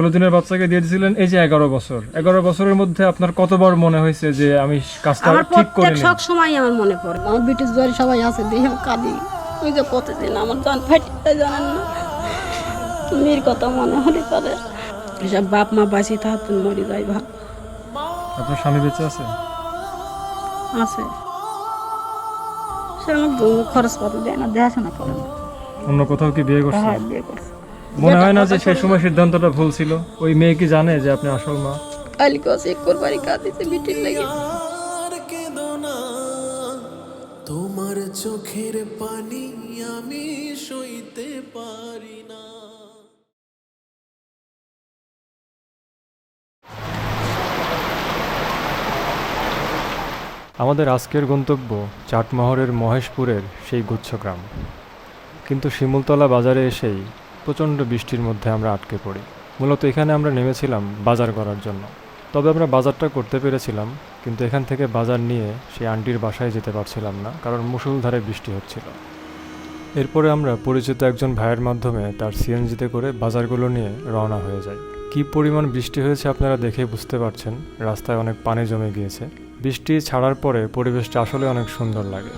ষোলো দিনের বাচ্চাকে দিয়ে দিয়েছিলেন এই যে এগারো বছর। এগারো বছরের মধ্যে আপনার কতবার মনে হয়েছে যে আমি কাজটা আমার ঠিক প্রত্যেক সব সময় আমার মনে পড়ে। আমার ব্রিটিশ জোয়ারি সবাই আছে দেখে কাঁদি। ওই যে প্রতিদিন আমার জান ফাটিতে জানেন না? মেয়ের কথা মনে হলে তাদের এসব বাপ মা বাঁচি থাকতেন মরে যাই ভালো। আপনার স্বামী বেঁচে আছে? আছে। সে আমার খরচ পাতি দেয় না দেখাশোনা করে না। অন্য কোথাও কি বিয়ে করছে? হ্যাঁ বিয়ে করছে। মনে হয় না যে সেই সময় সিদ্ধান্তটা ভুল ছিল? ওই মেয়ে কি জানে যে আপনি আসল মা? কালি কছে এক করবারই কাজ দিতে বিটির লাগে তোমার চোখের পানি আমি সইতে পারি না। আমাদের আজকের গন্তব্য চাটমহরের মহেশপুরের সেই গুচ্ছগ্রাম কিন্তু শিমুলতলা বাজারে এসেই প্রচণ্ড বৃষ্টির মধ্যে আমরা আটকে পড়ি। মূলত এখানে আমরা নেমেছিলাম বাজার করার জন্য। তবে আমরা বাজারটা করতে পেরেছিলাম, কিন্তু এখান থেকে বাজার নিয়ে সেই আন্টির বাসায় যেতে পারছিলাম না, কারণ মুষলধারে বৃষ্টি হচ্ছিল। এরপরে আমরা পরিচিত একজন ভাইয়ের মাধ্যমে তার সিএনজিতে করে বাজারগুলো নিয়ে রওনা হয়ে যাই। কি পরিমাণ বৃষ্টি হয়েছে আপনারা দেখে বুঝতে পারছেন, রাস্তায় অনেক পানি জমে গিয়েছে। বৃষ্টি ছাড়ার পরে পরিবেশটা আসলে অনেক সুন্দর লাগে।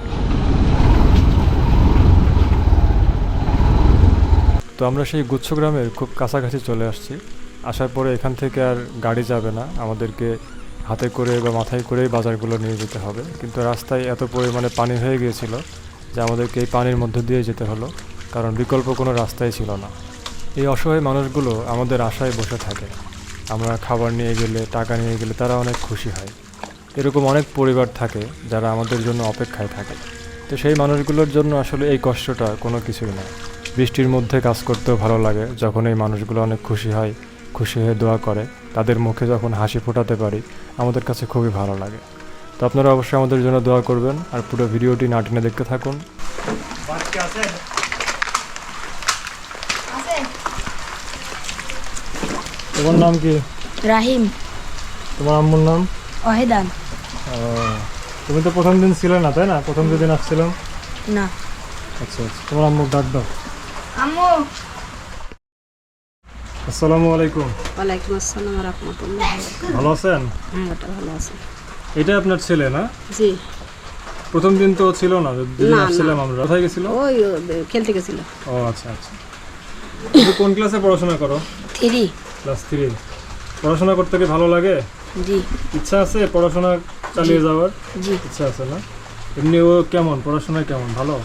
তো আমরা সেই গুচ্ছগ্রামের খুব কাছাকাছি চলে আসছি। আসার পরে এখান থেকে আর গাড়ি যাবে না। আমাদেরকে হাতে করে বা মাথায় করেই বাজারগুলো নিয়ে যেতে হবে। কিন্তু রাস্তায় এত পরিমাণে পানি হয়ে গিয়েছিল যে আমাদেরকে এই পানির মধ্যে দিয়ে যেতে হলো, কারণ বিকল্প কোনো রাস্তাই ছিল না। এই অসহায় মানুষগুলো আমাদের আশায় বসে থাকে। আমরা খাবার নিয়ে গেলে, টাকা নিয়ে গেলে তারা অনেক খুশি হয়। এরকম অনেক পরিবার থাকে যারা আমাদের জন্য অপেক্ষায় থাকে। তো সেই মানুষগুলোর জন্য আসলে এই কষ্টটা কোনো কিছুই না। বৃষ্টির মধ্যে কাজ করতেও ভালো লাগে যখন এই মানুষগুলো অনেক খুশি হয় খুশি হয়ে দোয়া করে তাদের মুখে যখন হাসি ফোটাতে পারি আমাদের কাছে খুবই ভালো লাগে। তো আপনারা অবশ্যই আমাদের জন্য দোয়া করবেন আর পুরো ভিডিওটি না টেনে দেখতে থাকুন। তোমার নাম কি? রাহিম। তোমার আম্মুর নাম? অহেদান তুমি তো প্রথম দিন ছিলে না তাই না? প্রথম যেদিন আসছিলাম? না। আচ্ছা আচ্ছা। তোমার আম্মুর ডাক দাও। আম্মু। আসসালামু আলাইকুম। ওয়ালাইকুম আসসালাম রহমতুল্লাহ ভালো আছেন? হ্যাঁ ওটা ভালো আছে। এটা আপনার ছেলে না? জি। প্রথম দিন তো ছিল না যেদিন না, না। আসছিলাম আমরা। কোথায় গেছিল? ওই খেলতে গেছিল। ও আচ্ছা আচ্ছা। তুমি কোন ক্লাসে পড়াশোনা করো? থ্রি। Class three. পড়াশোনা করতে কি ভালো লাগে? জি। ইচ্ছা আছে পড়াশোনা চালিয়ে যাওয়ার? জি। ইচ্ছা আছে না? এমনি ও কেমন? পড়াশোনায় কেমন? ভালো?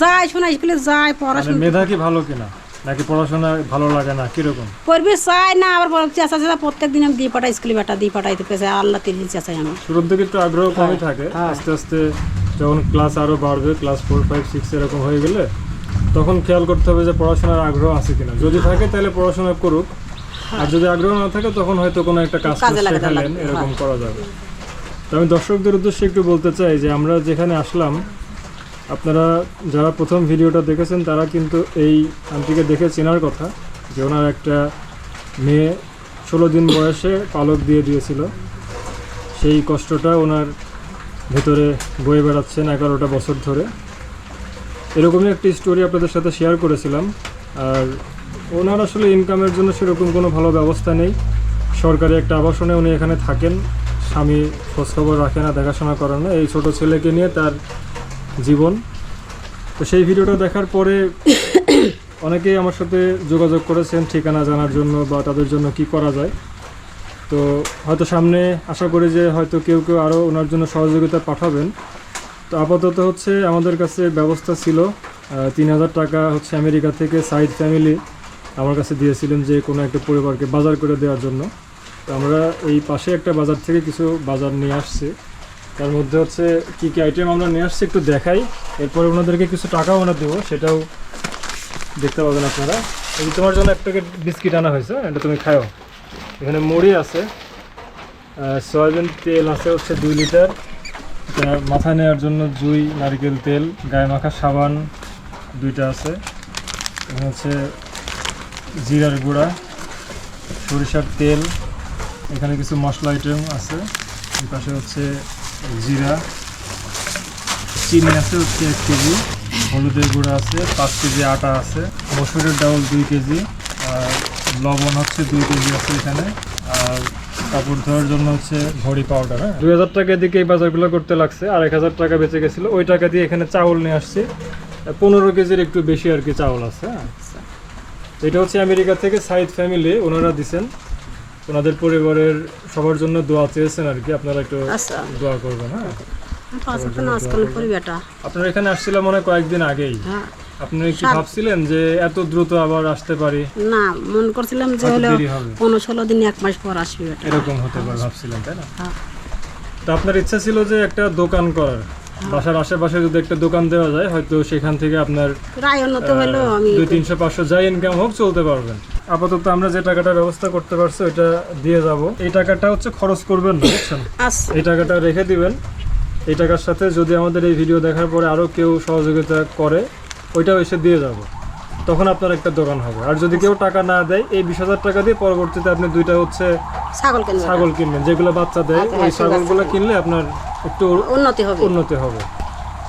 যায় শোনা স্কুলে যায় মানে পড়াশোনা মেধা কি ভালো কিনা? নাকি পড়াশোনা ভালো লাগে না? কীরকম? পড়বে চাই না আবার চেঁচা চেঁচা প্রত্যেক দিন আমি দিয়ে পাঠাই স্কুলে বেটা দিয়ে পাঠাইতে পেয়েছে আল্লাহ তিরিল চেঁচাই আমি শুরুর দিকে একটু আগ্রহ কমই থাকে হ্যাঁ। আস্তে আস্তে যখন ক্লাস আরও বাড়বে ক্লাস ফোর ফাইভ সিক্স এরকম হয়ে গেলে তখন খেয়াল করতে হবে যে পড়াশোনার আগ্রহ আছে কিনা। যদি থাকে তাহলে পড়াশোনা করুক আর যদি আগ্রহ না থাকে তখন হয়তো কোনো একটা কাজ শেখালেন এরকম হ্যাঁ। করা যাবে। তো আমি দর্শকদের উদ্দেশ্যে একটু বলতে চাই যে আমরা যেখানে আসলাম আপনারা যারা প্রথম ভিডিওটা দেখেছেন, তারা কিন্তু এই আন্টিকে দেখে চেনার কথা যে ওনার একটা মেয়ে ষোলো দিন বয়সে পালক দিয়ে দিয়েছিল। সেই কষ্টটা ওনার ভেতরে বয়ে বেড়াচ্ছেন এগারোটা বছর ধরে। এরকমই একটি স্টোরি আপনাদের সাথে শেয়ার করেছিলাম। আর ওনার আসলে ইনকামের জন্য সেরকম কোনো ভালো ব্যবস্থা নেই। সরকারি একটা আবাসনে উনি এখানে থাকেন। স্বামী খোঁজখবর রাখে না, দেখাশোনা করে না। এই ছোট ছেলেকে নিয়ে তার জীবন। তো সেই ভিডিওটা দেখার পরে অনেকেই আমার সাথে যোগাযোগ করেছেন ঠিকানা জানার জন্য বা তাদের জন্য কি করা যায়। তো হয়তো সামনে আশা করি যে হয়তো কেউ কেউ আরও ওনার জন্য সহযোগিতা পাঠাবেন। তো আপাতত হচ্ছে আমাদের কাছে ব্যবস্থা ছিল তিন হাজার টাকা হচ্ছে আমেরিকা থেকে সাইড ফ্যামিলি আমার কাছে দিয়েছিলেন যে কোনো একটা পরিবারকে বাজার করে দেওয়ার জন্য। তো আমরা এই পাশে একটা বাজার থেকে কিছু বাজার নিয়ে আসছি। তার মধ্যে হচ্ছে কী কী আইটেম আমরা নিয়ে আসছি একটু দেখাই। এরপরে ওনাদেরকে কিছু টাকাও আমরা দেবো, সেটাও দেখতে পাবেন আপনারা। এই তোমার জন্য একটা বিস্কিট আনা হয়েছে, এটা তুমি খাও এখানে মুড়ি আছে সয়াবিন তেল আছে হচ্ছে দুই লিটার। মাথায় নেওয়ার জন্য জুই, নারকেল তেল, গায়ে মাখা সাবান দুইটা আছে। এখানে হচ্ছে জিরার গুঁড়া, সরিষার তেল, এখানে কিছু মশলা আইটেম আছে। পাশে হচ্ছে জিরা চিনি আছে হচ্ছে এক কেজি হলুদের গুঁড়া আছে পাঁচ কেজি আটা আছে মসুরের ডাউল দুই কেজি আর লবণ হচ্ছে দুই কেজি আছে এখানে আর কাপড় ধোয়ার জন্য হচ্ছে ঘড়ি পাউডার হ্যাঁ? দুই হাজার টাকা দিকে এই বাজারগুলো করতে লাগছে? আর এক হাজার টাকা বেঁচে গেছিল ওই টাকা দিয়ে এখানে চাউল নিয়ে আসছি। পনেরো কেজির একটু বেশি আর কি চাউল আছে হ্যাঁ? এটা হচ্ছে আমেরিকা থেকে সাইদ ফ্যামিলি ওনারা দিছেন। ওনাদের পরিবারের সবার জন্য দোয়া চেয়েছেন আর কি। আপনারা একটু আচ্ছা। দোয়া করবেন হ্যাঁ? আপনারা এখানে আসছিলাম মনে কয়েকদিন আগেই। হ্যাঁ। আপনি কি ভাবছিলেন যে এত দ্রুত আবার আসতে পারি? না মনে করছিলাম যে হলো দেরি হবে। পনেরো ষোলো দিন এক মাস পর আসবে। এরকম হতে পারে ভাবছিলেন তাই না? হ্যাঁ। তো আপনার ইচ্ছা ছিল যে একটা দোকান করার। বাসার আশেপাশে যদি একটা দোকান দেওয়া যায় হয়তো সেখান থেকে আপনার প্রায় উন্নত হলো আমি দুই তিনশো পাঁচশো যাই ইনকাম হোক চলতে পারবেন। আপাতত আমরা যে টাকাটা ব্যবস্থা করতে পারছি ওইটা দিয়ে যাব। এই টাকাটা হচ্ছে খরচ করবেন না বুঝছেন? আচ্ছা। এই টাকাটা রেখে দিবেন। এই টাকার সাথে যদি আমাদের এই ভিডিও দেখার পরে আরও কেউ সহযোগিতা করে ওইটাও এসে দিয়ে যাব। তখন আপনার একটা দোকান হবে। আর যদি কেউ টাকা না দেয় এই বিশ হাজার টাকা দিয়ে পরবর্তীতে আপনি দুইটা হচ্ছে ছাগল কিনবো ছাগল কিনবেন। যেগুলো বাচ্চা দেয় আচ্ছা, ওই ঠিক ছাগলগুলো কিনলে আপনার একটু উন্নতি হবে। উন্নতি হবে।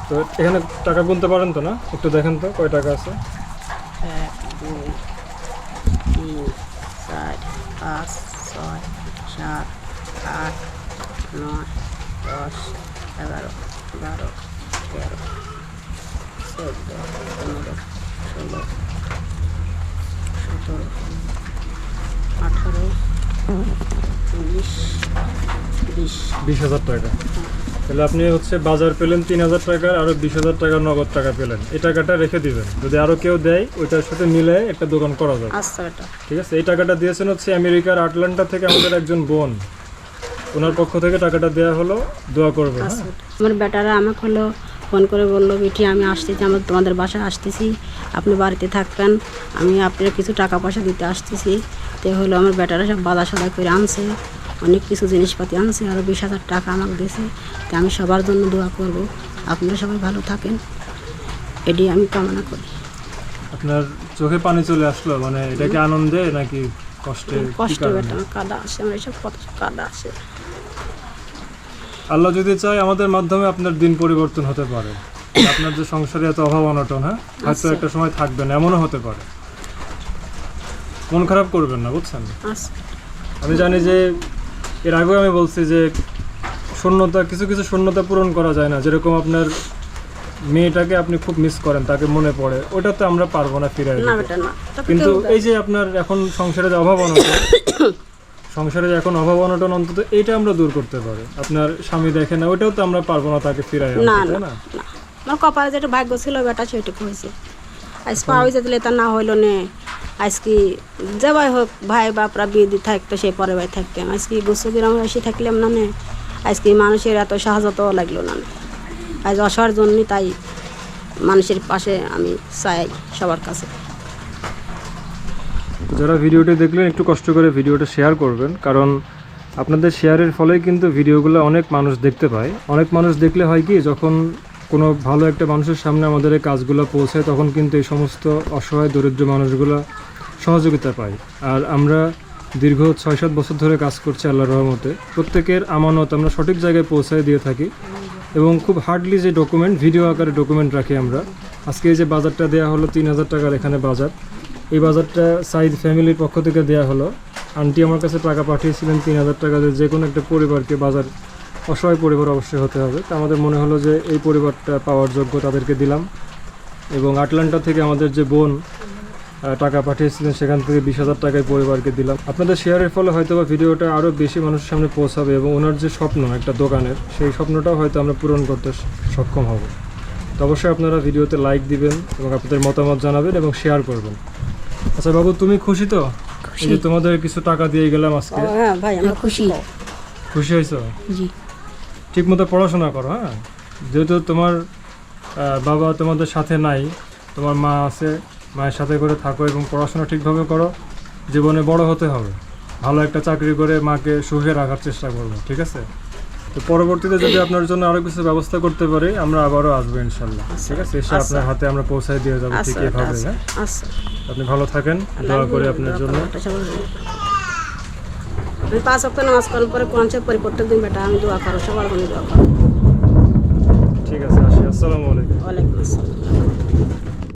তো এখানে টাকা গুনতে পারেন তো না? একটু দেখেন তো কয় টাকা আছে? দুই। তিন চার পাঁচ ছয় সাত আট, নয়, দশ, এগারো বারো তেরো, চোদ্দ, পনেরো, ষোলো, সতেরো আঠারো উনিশ, বিশ বিশ হাজার টাকা। তাহলে আপনি হচ্ছে বাজার পেলেন তিন হাজার টাকার আরও বিশ হাজার টাকার নগদ টাকা পেলেন। এই টাকাটা রেখে দিবেন। যদি আরও কেউ দেয় ওইটার সাথে মিলে একটা দোকান করা যাবে। আচ্ছা ঠিক আছে? এই টাকাটা দিয়েছেন হচ্ছে আমেরিকার আটলান্টা থেকে আমাদের একজন বোন। ওনার পক্ষ থেকে টাকাটা দেওয়া হলো। দোয়া করবে হ্যাঁ? আচ্ছা আমার বেটারা আমাকে হলো ফোন করে বলল বিটি আমি আসতেছি আমার তোমাদের বাসায় আসতেছি। আপনি বাড়িতে থাকবেন। আমি আপনার কিছু টাকা পয়সা দিতে আসতেছি। তো হলো আমার বেটারা সব বাধা সদা করে আনছে। অনেক কিছু জিনিসপাতি আনছে আরও বিশ হাজার টাকা আমাকে দিয়েছে। তো আমি সবার জন্য দোয়া করব। আপনারা সবাই ভালো থাকেন। এটি আমি কামনা করি। আপনার চোখে পানি চলে আসলো মানে এটা কি আনন্দে নাকি কষ্টে? কষ্ট বেটা কাদা আসে আমার এসব কত কাদা আসে। আল্লাহ যদি চায় আমাদের মাধ্যমে আপনার দিন পরিবর্তন হতে পারে। আপনার যে সংসারে এত অভাব অনটন হ্যাঁ? হয়তো আচ্ছা। একটা সময় থাকবে না এমনও হতে পারে। মন খারাপ করবেন না বুঝছেন? আচ্ছা। আমি জানি যে এর আগেও আমি বলছি যে শূন্যতা কিছু কিছু শূন্যতা পূরণ করা যায় না। যেরকম আপনার মেয়েটাকে আপনি খুব মিস করেন তাকে মনে পড়ে ওটা তো আমরা পারব না ফিরে কিন্তু এই যে আপনার এখন সংসারে যে অভাব অনটন সংসারে যে এখন অভাব অনটন অন্তত এইটা আমরা দূর করতে পারি। আপনার স্বামী দেখে না ওইটাও তো আমরা পারব না তাকে ফিরাই আনতে, না না আমার কপালে যেটা ভাগ্য ছিল বেটা সেটুকু হয়েছে। আজ পা হয়েছে দিলে তা না হইল নে। আজ কি যাবাই হোক, ভাই বাপরা বিয়ে থাকতো, সে পরে ভাই থাকতাম আজ কি গুসু গ্রামে এসে থাকলাম না নে। আজ মানুষের এত সাহায্যতাও লাগল না। আজ অসার জন্যই তাই মানুষের পাশে আমি চাই সবার কাছে। যারা ভিডিওটি দেখলেন, একটু কষ্ট করে ভিডিওটা শেয়ার করবেন। কারণ আপনাদের শেয়ারের ফলেই কিন্তু ভিডিওগুলো অনেক মানুষ দেখতে পায়। অনেক মানুষ দেখলে হয় কি, যখন কোনো ভালো একটা মানুষের সামনে আমাদের এই কাজগুলো পৌঁছায় তখন কিন্তু এই সমস্ত অসহায়, দরিদ্র মানুষগুলো সহযোগিতা পায়। আর আমরা দীর্ঘ ছয় সাত বছর ধরে কাজ করছি আল্লাহ রহমতে। প্রত্যেকের আমানত আমরা সঠিক জায়গায় পৌঁছায় দিয়ে থাকি এবং খুব হার্ডলি যে ডকুমেন্ট ভিডিও আকারে ডকুমেন্ট রাখি আমরা। আজকে এই যে বাজারটা দেওয়া হলো তিন হাজার টাকার এখানে বাজার। এই বাজারটা সাইদ ফ্যামিলির পক্ষ থেকে দেওয়া হলো। আন্টি আমার কাছে টাকা পাঠিয়েছিলেন তিন হাজার টাকা যে কোনো একটা পরিবারকে বাজার অসহায় পরিবার অবশ্যই হতে হবে। তো আমাদের মনে হলো যে এই পরিবারটা পাওয়ার যোগ্য তাদেরকে দিলাম। এবং আটলান্টা থেকে আমাদের যে বোন টাকা পাঠিয়েছিলেন সেখান থেকে বিশ হাজার টাকায় পরিবারকে দিলাম। আপনাদের শেয়ারের ফলে হয়তো বা ভিডিওটা আরও বেশি মানুষের সামনে পৌঁছাবে এবং ওনার যে স্বপ্ন একটা দোকানের সেই স্বপ্নটাও হয়তো আমরা পূরণ করতে সক্ষম হব। তো অবশ্যই আপনারা ভিডিওতে লাইক দিবেন এবং আপনাদের মতামত জানাবেন এবং শেয়ার করবেন। আচ্ছা বাবু তুমি খুশি তো? এই তোমাদের কিছু টাকা দিয়ে গেলাম আজকে। হ্যাঁ ভাই আমরা খুশি। খুশি হয়েছো? জি। ঠিক মতো পড়াশোনা করো হ্যাঁ? যেহেতু তোমার বাবা তোমাদের সাথে নাই তোমার মা আছে মায়ের সাথে করে থাকো এবং পড়াশোনা ঠিকভাবে করো জীবনে বড় হতে হবে। ভালো একটা চাকরি করে মাকে সুখে রাখার চেষ্টা করব ঠিক আছে? তো পরবর্তীতে যদি আপনার জন্য আরও কিছু ব্যবস্থা করতে পারি আমরা আবারও আসব ইনশাল্লাহ ঠিক আছে? এসে আপনার হাতে আমরা পৌঁছায় দিয়ে যাব আচ্ছা ঠিক এভাবে আচ্ছা হ্যাঁ? আচ্ছা। আপনি ভালো থাকেন দোয়া করি আপনার জন্য। আমি পাঁচ সপ্তাহ নামাজ করার পরে কোরআন শরীফ পড়ি প্রত্যেক দিন বেটা আমি দোয়া করো সবার মনে দোয়া করো। ঠিক আছে আসসালামু আলাইকুম। ওয়ালাইকুম আসসালাম।